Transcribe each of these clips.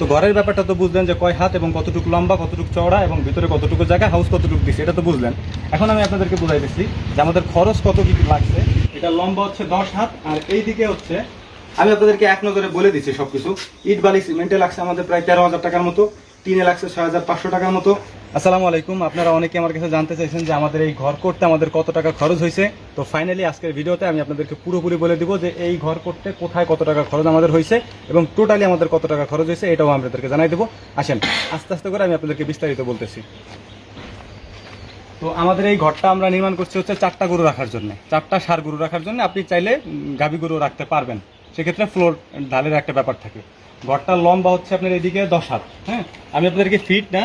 তো ঘরের ব্যাপারটা তো বুঝলেন যে কয় হাত এবং কতটুকু লম্বা, কতটুকু চওড়া এবং ভিতরে কতটুকু জায়গা হাউস কতটুকু দিচ্ছে এটা তো বুঝলেন। এখন আমি আপনাদেরকে বুঝাইতেছি যে আমাদের খরচ কত কি লাগছে। এটা লম্বা হচ্ছে দশ হাত, আর এই দিকে হচ্ছে, আমি আপনাদেরকে এক নজরে বলে দিচ্ছি সবকিছু। ইট বালি সিমেন্টে লাগছে আমাদের প্রায় তেরো হাজার টাকার মতো, টিনে লাগছে ছয় হাজার পাঁচশো টাকার মতো। আসসালামু আলাইকুম। আপনারা অনেকে আমার কাছে জানতে চাইছেন যে আমাদের এই ঘর করতে আমাদের কত টাকা খরচ হয়েছে। তো ফাইনালি আজকের ভিডিওতে আমি আপনাদেরকে পুরোপুরি বলে দিব যে এই ঘর করতে কোথায় কত টাকা খরচ আমাদের হয়েছে এবং টোটালি আমাদের কত টাকা খরচ হয়েছে এটাও আপনাদেরকে জানাই দেবো। আসেন, আস্তে আস্তে করে আমি আপনাদেরকে বিস্তারিত বলতেছি। তো আমাদের এই ঘরটা আমরা নির্মাণ করছি হচ্ছে চারটা গরু রাখার জন্য। চারটা সার গরু রাখার জন্য আপনি চাইলে গাভী গরু রাখতে পারবেন। সেক্ষেত্রে ফ্লোর ঢালের একটা ব্যাপার থাকে। ঘরটার লম্বা হচ্ছে আপনার এদিকে দশ হাত হ্যাঁ? আমি আপনাদেরকে ফিট না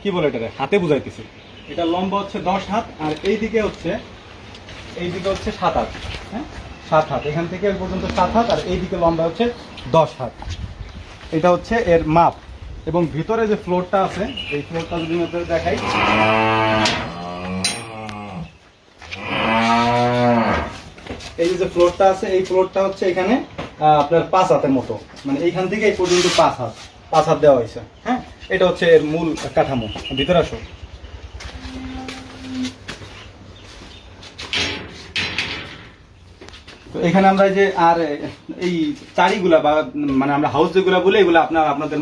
কি বলে এটা হাতে বুঝাইতেছি। এটা লম্বা হচ্ছে দশ হাত, আর এইদিকে হচ্ছে এইদিকে হচ্ছে সাত হাত হ্যাঁ? সাত হাত। এখান থেকে পর্যন্ত সাত হাত, আর এইদিকে লম্বা হচ্ছে দশ হাত। এটা হচ্ছে এর মাপ। এবং ভিতরে যে ফ্লোরটা আছে, এই ফ্লোরটা যদি আপনাদের দেখাই। এই যে ফ্লোরটা আছে, এই ফ্লোরটা হচ্ছে এখানে আপনার পাঁচ হাতের মতো। মানে এইখান থেকে এই পর্যন্ত পাঁচ হাত। পাঁচ হাত দেওয়া হয়েছে হ্যাঁ? এটা হচ্ছে এর মূল কাঠামো। ভিতরে আসো। তো এখানে আমরা যে আর এই চারিগুলা বা মানে আমরা হাউস যেগুলা বলি, এগুলো আপনার, আপনাদের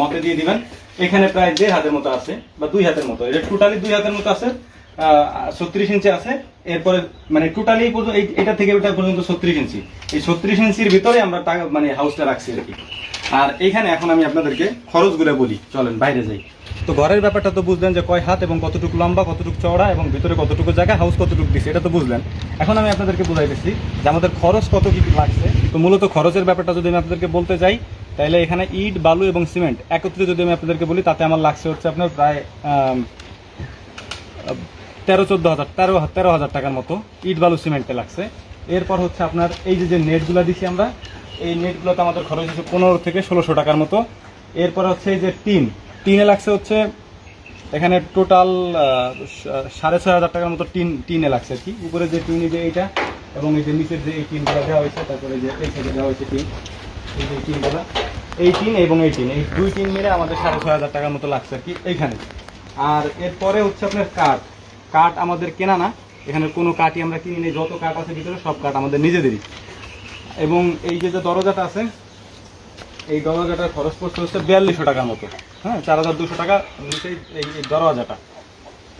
মতে দিয়ে দিবেন। এখানে প্রায় দেড় হাতের মতো আছে বা দুই হাতের মতো। এটা টোটালি দুই হাতের মতো আছে। ছত্রিশ ইঞ্চি আছে। এরপরে মানে টোটালি এটা থেকে ওটা পর্যন্ত ছত্রিশ ইঞ্চি। এই ছত্রিশ ইঞ্চির ভিতরে আমরা মানে হাউসটা রাখছি আর কি। আর এখানে এখন আমি আপনাদেরকে খরচগুলো বলি। চলেন, বাইরে যাই। তো ঘরের ব্যাপারটা তো বুঝলেন যে কয় হাত এবং কতটুকু লম্বা, কতটুকু চওড়া এবং ভিতরে কতটুকু জায়গা হাউস কতটুকু দিচ্ছে এটা তো বুঝলেন। এখন আমি আপনাদেরকে বুঝাইতেছি যে আমাদের খরচ কত কি লাগছে। তো মূলত খরচের ব্যাপারটা যদি আমি আপনাদেরকে বলতে যাই, তাহলে এখানে ইট, বালু এবং সিমেন্ট একত্রে যদি আমি আপনাদেরকে বলি, তাতে আমার লাগছে হচ্ছে আপনার প্রায় তেরো চোদ্দ হাজার, তেরো তেরো হাজার টাকার মতো ইট বালু সিমেন্টে লাগছে। এরপর হচ্ছে আপনার এই যে যে নেটগুলো দিছি আমরা, এই নেটগুলোতে আমাদের খরচ হচ্ছে পনেরো থেকে ষোলোশো টাকার মতো। এরপর হচ্ছে এই যে টিন, টিনে লাগছে হচ্ছে এখানে টোটাল সাড়ে ছয় হাজার টাকার মতো টিন টিনে লাগছে আর কি। উপরে যে টিন যে এইটা এবং এই যে নিচের যে এই টিনগুলো দেওয়া হয়েছে, তারপরে যে এই সাইডে দেওয়া হয়েছে টিন, এই যে টিনগুলো, এই টিন এবং এই টিন, এই দুই টিন মিলে আমাদের সাড়ে ছয় হাজার টাকার মতো লাগছে আর কি এইখানে। আর এরপরে হচ্ছে আপনার কাঠ কাঠ আমাদের কেনা না, এখানে কোনো কাঠই আমরা কিনি নেই, যত কাঠ আছে ভিতরে সব কাঠ আমাদের নিজেদেরই। এবং এই যে যে দরজাটা আছে, এই দরজাটার খরচ পড়ছে হচ্ছে বিয়াল্লিশশো টাকার মতো। হ্যাঁ চার হাজার দুশো টাকা নিচে এই দরজাটা।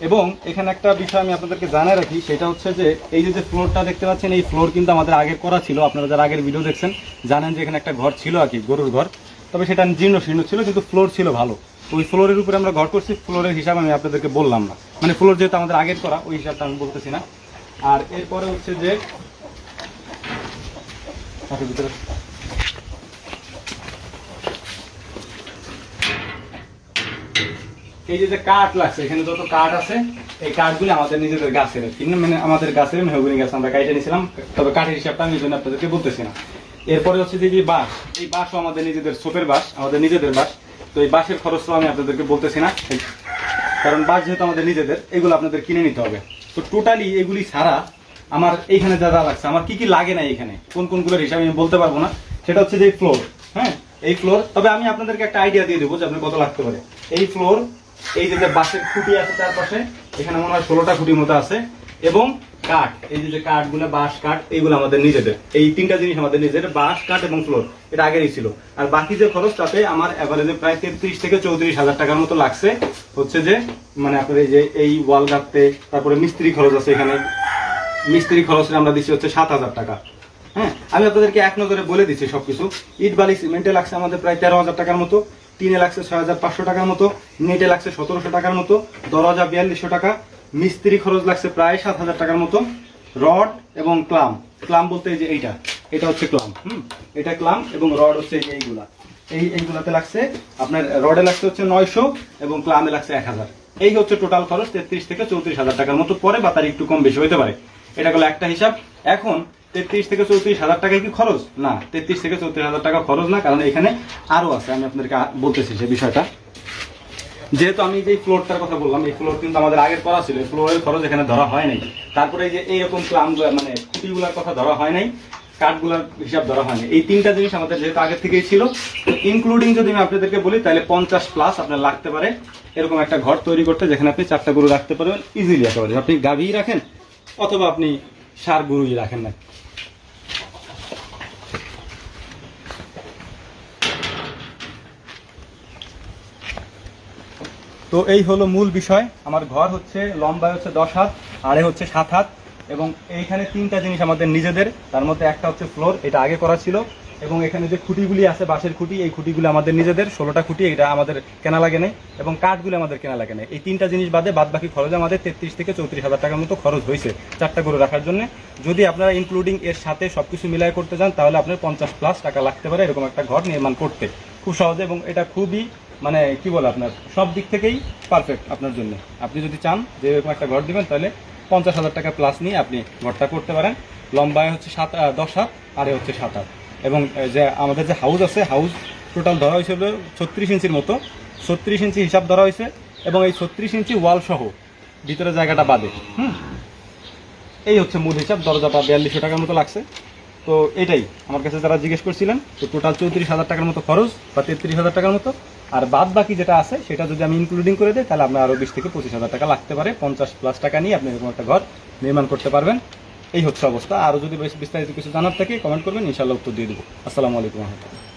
এবং এখানে একটা বিষয় আমি আপনাদেরকে জানাই রাখি, সেটা হচ্ছে যে এই যে ফ্লোরটা দেখতে পাচ্ছেন, এই ফ্লোর কিন্তু আমাদের আগে করা ছিল। আপনারা যারা আগের ভিডিও দেখছেন, জানেন যে এখানে একটা ঘর ছিল আর কি, গরুর ঘর। তবে সেটা জীর্ণ শীর্ণ ছিল, কিন্তু ফ্লোর ছিল ভালো। ওই ফ্লোরের উপরে আমরা ঘর করছি, ফ্লোরের হিসাব আমি আপনাদেরকে বললাম না। মানে ফ্লোর যেহেতু আমাদের আগের করা, ওই হিসাবটা আমি বলতেছি না। আর এরপরে হচ্ছে যে ভিতরে। এই যে কাঠ লাগছে, এখানে যত কাঠ আছে, এই কাঠগুলো আমাদের নিজেদের গাছের মানে আমাদের গাছের মেহগুনি গাছ আমরা কাইটে নিয়েছিলাম তবে কাঠের হিসাবটা আমি জন্য আপনাদেরকে বলতেছি না। এরপরে হচ্ছে যে বাঁশ, এই বাঁশও আমাদের নিজেদের সোপের বাঁশ, আমাদের নিজেদের বাঁশ। তো এই বাঁশের খরচটাও আমি আপনাদেরকে বলতেছি না। কারণ বাস যেহেতু আমাদের নিজেদের, এগুলো আপনাদের কিনে নিতে হবে। তো টোটালি এগুলি ছাড়া আমার এইখানে যা যা লাগছে, আমার কি কি লাগে না এখানে কোন কোনগুলোর হিসাবে আমি বলতে পারব না। সেটা হচ্ছে যে ফ্লোর হ্যাঁ? এই ফ্লোর তবে আমি আপনাদেরকে একটা আইডিয়া দিয়ে দেবো যে আপনি কত লাগতে পারে। এই ফ্লোর এই যে বাসের খুঁটি আছে চারপাশে, এখানে মনে হয় ষোলোটা খুঁটির মতো আছে। এবং কাঠ, এই যে কাঠগুলো, বাঁশ কাঠ এইগুলো আমাদের নিজেদের। এই তিনটা জিনিস আমাদের নিজেদের, বাঁশ, কাঠ এবং ফ্লোর। এটা আগেরই ছিল আর বাকি যে খরচ তাতে আমার অ্যাভারেজে প্রায় তেত্রিশ থেকে চৌত্রিশ হাজার টাকার মতো লাগছে। হচ্ছে যে মানে আপনার এই যে এই ওয়াল গাঁথতে তারপরে মিস্ত্রি খরচ আছে এখানে। মিস্ত্রি খরচ আমরা দিচ্ছি হচ্ছে সাত হাজার টাকা। হ্যাঁ আমি আপনাদেরকে এক নজরে বলে দিচ্ছি সবকিছু। ইট, বালি, সিমেন্টে লাগছে আমাদের প্রায় তেরো হাজার টাকার মতো। টিনে লাগছে ছয় হাজার পাঁচশো টাকার মতো। নেটে লাগছে সতেরোশো টাকার মতো। দরজা বিয়াল্লিশশো টাকা। মিস্ত্রি খরচ লাগছে প্রায় সাত হাজার টাকার মতো রড এবং ক্লাম। ক্লাম বলতে এই যে এইটা। এটা হচ্ছে ক্লাম, হুম? এটা ক্লাম এবং রড হচ্ছে এই এইগুলা। এই এইগুলাতে লাগছে আপনার, রডে লাগছে হচ্ছে নয়শো এবং ক্লামে লাগছে এক হাজার। এই হচ্ছে টোটাল খরচ, তেত্রিশ থেকে চৌত্রিশ হাজার টাকার মতো। পরে বা তার একটু কম বেশি হতে পারে। এটা হলো একটা হিসাব। এখন তেত্রিশ থেকে চৌত্রিশ হাজার টাকা কি খরচ? না, তেত্রিশ থেকে চৌত্রিশ হাজার টাকা খরচ না, কারণ এখানে আরও আছে। আমি আপনাদেরকে বলতেছি সে বিষয়টা। যেহেতু আমি যে ফ্লোরটার কথা বললাম, এই ফ্লোর কিন্তু আমাদের আগের করা ছিল ফ্লোরের খরচ এখানে ধরা হয় নাই। তারপরে এই যে এইরকম ক্লাম মানে খুঁটিগুলোর কথা ধরা হয় নাই, কাঠগুলোর হিসাব ধরা হয়নি এই তিনটা জিনিস আমাদের যেহেতু আগে থেকেই ছিল ইনক্লুডিং যদি আমি আপনাদেরকে বলি, তাহলে পঞ্চাশ প্লাস আপনার লাগতে পারে। এরকম একটা ঘর তৈরি করতে যেখানে আপনি চারটা গরু রাখতে পারবেন ইজিলি একেবারে। আপনি গাভী রাখেন, অথবা আপনি সার গরুই রাখেন না। তো এই হলো মূল বিষয়। আমার ঘর হচ্ছে লম্বায় হচ্ছে দশ হাত, আড়ে হচ্ছে সাত হাত এবং এইখানে তিনটা জিনিস আমাদের নিজেদের। তার মধ্যে একটা হচ্ছে ফ্লোর, এটা আগে করা ছিল। এবং এখানে যে খুঁটিগুলি আছে, বাঁশের খুঁটি, এই খুঁটিগুলি আমাদের নিজেদের। ষোলোটা খুঁটি, এটা আমাদের কেনা লাগে নেই এবং কাঠগুলি আমাদের কেনা লাগে নেই। এই তিনটা জিনিস বাদে বাদ বাকি খরচ আমাদের তেত্রিশ থেকে চৌত্রিশ হাজার টাকার মতো খরচ হয়েছে চারটা গরু রাখার জন্য। যদি আপনারা ইনক্লুডিং এর সাথে সব কিছু মিলাই করতে চান, তাহলে আপনার পঞ্চাশ প্লাস টাকা লাগতে পারে এরকম একটা ঘর নির্মাণ করতে। খুব সহজে এবং এটা খুবই মানে কি বলে আপনার, সব দিক থেকেই পারফেক্ট আপনার জন্য। আপনি যদি চান যে এরকম একটা ঘর দিবেন, তাহলে পঞ্চাশ হাজার টাকা প্লাস নিয়ে আপনি ঘরটা করতে পারেন। লম্বায় হচ্ছে সাত দশ হাত, আরে হচ্ছে সাত হাত। এবং যে আমাদের যে হাউস আছে হাউস টোটাল ধরা হয়েছে ছত্রিশ ইঞ্চির মতো। ছত্রিশ ইঞ্চি হিসাব ধরা হয়েছে এবং এই ছত্রিশ ইঞ্চি ওয়াল সহ ভিতরে জায়গাটা বাদে, হুম? এই হচ্ছে মূল হিসাব, দরজা দরজাটা বিয়াল্লিশশো টাকার মতো লাগছে। তো এটাই আমার কাছে যারা জিজ্ঞেস করছিলেন, তো টোটাল চৌত্রিশ হাজার টাকার মতো খরচ বা তেত্রিশ হাজার টাকার মতো আর বাদ বাকি যেটা আছে, সেটা যদি আমি ইনক্লুডিং করে দিই, তাহলে আপনার আরও বিশ থেকে পঁচিশ হাজার টাকা লাগতে পারে। পঞ্চাশ প্লাস টাকা নিয়ে আপনি এরকম একটা ঘর নির্মাণ করতে পারবেন। এই হচ্ছে অবস্থা। আরও যদি বেশ বিস্তারিত কিছু জানার থাকে কমেন্ট করবেন ইনশাল্লাহ উত্তর দিয়ে দেবো। আসসালামু আলাইকুম রহমতুল্লাহ।